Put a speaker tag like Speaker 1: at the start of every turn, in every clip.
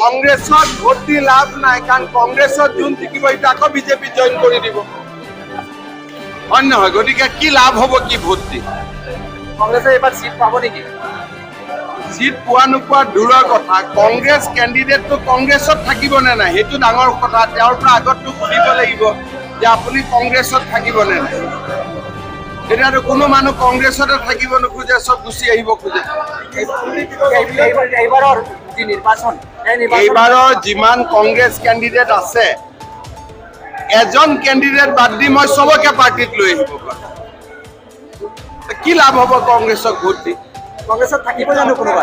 Speaker 1: কংগ্ৰেছত ভোট দি লাভ নাই কাৰণ কংগ্ৰেছত যোন থাকিব সেইটো আকৌ বিজেপি জইন কৰি দিব। হয় নহয়? গতিকে কি লাভ হ'ব কি ভোট দি
Speaker 2: কংগ্ৰেছে এইবাৰ চিট পাব নেকি?
Speaker 1: চিট পোৱা নোপোৱা দূৰৰ কথা। কংগ্ৰেছ কেণ্ডিডেটটো কংগ্ৰেছত থাকিব নে নাই? সেইটো ডাঙৰ কথা। তেওঁৰ পৰা আগততো সুধিব লাগিব যে আপুনি কংগ্ৰেছত থাকিব নে নাই। এতিয়াতো কোনো মানুহ কংগ্ৰেছতে থাকিব নোখোজে চব গুচি আহিব খোজে।
Speaker 2: এই- এইবাৰৰ যি নিৰ্বাচন এই নিৰ্বাচন
Speaker 1: এইবাৰৰ যিমান কংগ্ৰেছ কেণ্ডিডেট আছে এজন কেণ্ডিডেট বাদ দি মই চবকে পাৰ্টিত লৈ আহিব পাৰোঁ। কি লাভ হ'ব কংগ্ৰেছক ভোট দি?
Speaker 2: কংগ্ৰেছত থাকিব জানো কোনোবা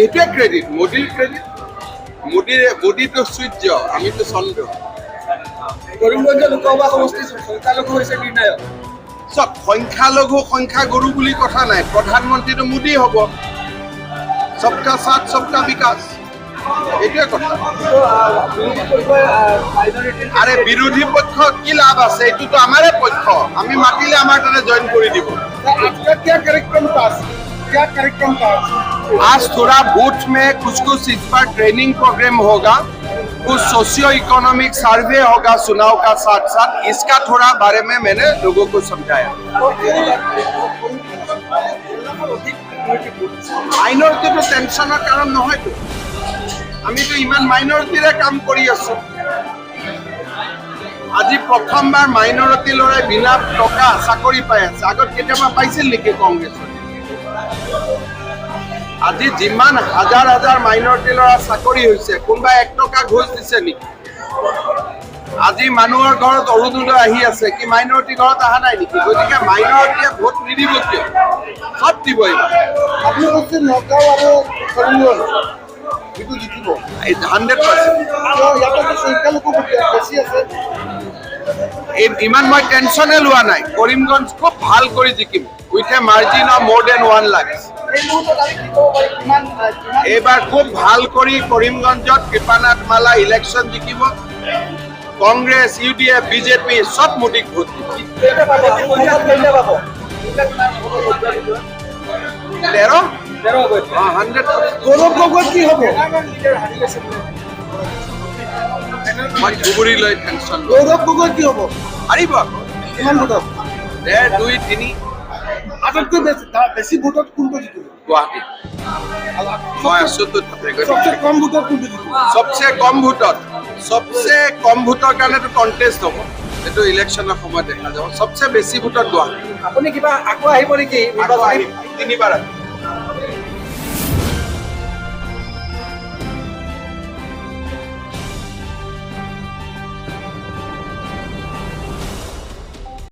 Speaker 1: এইটোৱে ক্ৰেডিট মোদীৰ ক্ৰেডিট মোদীৰ মোদীটো সূৰ্য আমিতো চন্দ্ৰ।
Speaker 2: কৰিমগঞ্জ লোকসভা সমষ্টি সংখ্যালঘু হৈছে নিৰ্ণায়ক।
Speaker 1: চব সংখ্যালঘু সংখ্যাগুৰু বুলি কথা নাই। প্ৰধানমন্ত্ৰীটো মোদী হ'ব। চবকা সাথ চবকা বিকাশ এইটোৱে কথা আৰে বিৰোধী পক্ষ কি লাভ আছে এইটোতো আমাৰে পক্ষ আমি মাতিলে আমাৰ তাতে জইন কৰি দিব आज थोड़ा बूथ में कुछ कुछ इस पर ट्रेनिंग प्रोग्राम होगा कुछ सोशियो इकोनॉमिक सर्वे होगा चुनाव का साथ साथ इसका थोड़ा बारे में मैंने लोगों को समझाया মাইনৰিটিটো টেনশ্যনৰ কাৰণ নহয়তো আমিতো ইমান মাইনৰিটিৰে কাম কৰি আছো। আজি প্ৰথমবাৰ মাইনৰিটি ল'ৰাই বিনা টকা চাকৰি পাই আছে। আগত কেতিয়াবা পাইছিল নেকি কংগ্ৰেছত আজি যিমান হাজাৰ হাজাৰ মাইনৰিটি ল'ৰা চাকৰি হৈছে, কোনোবাই এক টকা ঘোষ দিছে নেকি? আজি মানুহৰ ঘৰত অৰুণোদয় আহি আছে কি মাইনৰিটি ঘৰত অহা নাই নেকি? গতিকে মাইনৰিটিয়ে ভোট নিদিব কিয়? চব দিব হাণ্ড্ৰেড পাৰ্চেণ্ট ইমান মই টেনশ্যনে লোৱা নাই। কৰিমগঞ্জ খুব ভালো কৰি জিকিম। With a margin of more than one lakh
Speaker 3: আহ,
Speaker 1: এইবাৰ খুব ভালো কৰি কৰিমগঞ্জত কৃপানাথ মালা ইলেকশ্যন জিকিব।
Speaker 2: Congress U D F BJP
Speaker 1: তেৰ
Speaker 2: হ'ব
Speaker 1: অঁ হাণ্ড্ৰেড
Speaker 3: গৌৰৱ কি হ'ব?
Speaker 1: মই ধুবুৰী লৈ টেনশ্যন
Speaker 3: গৌৰৱ গগৈ কি হ'ব?
Speaker 1: পাৰিব
Speaker 3: কিমান ভোটত
Speaker 1: ডেৰ দুই তিনি।
Speaker 3: আটাইতকৈ বেছি বেছি ভোটত কোনটো জিকিব
Speaker 1: গুৱাহাটী মই
Speaker 3: কম ভোটত কোনটো জিকিব
Speaker 1: চবচে কম ভোটত চবচে কম ভোটৰ কাৰণেতো কণ্টেষ্ট হ'ব। সেইটো ইলেকশ্যনৰ সময়ত দেখা যাব। চবচে বেছি ভোটত গুৱাহাটী
Speaker 2: আপুনি কিবা আকৌ আহিব নেকি?
Speaker 1: তিনিবাৰ আহিম।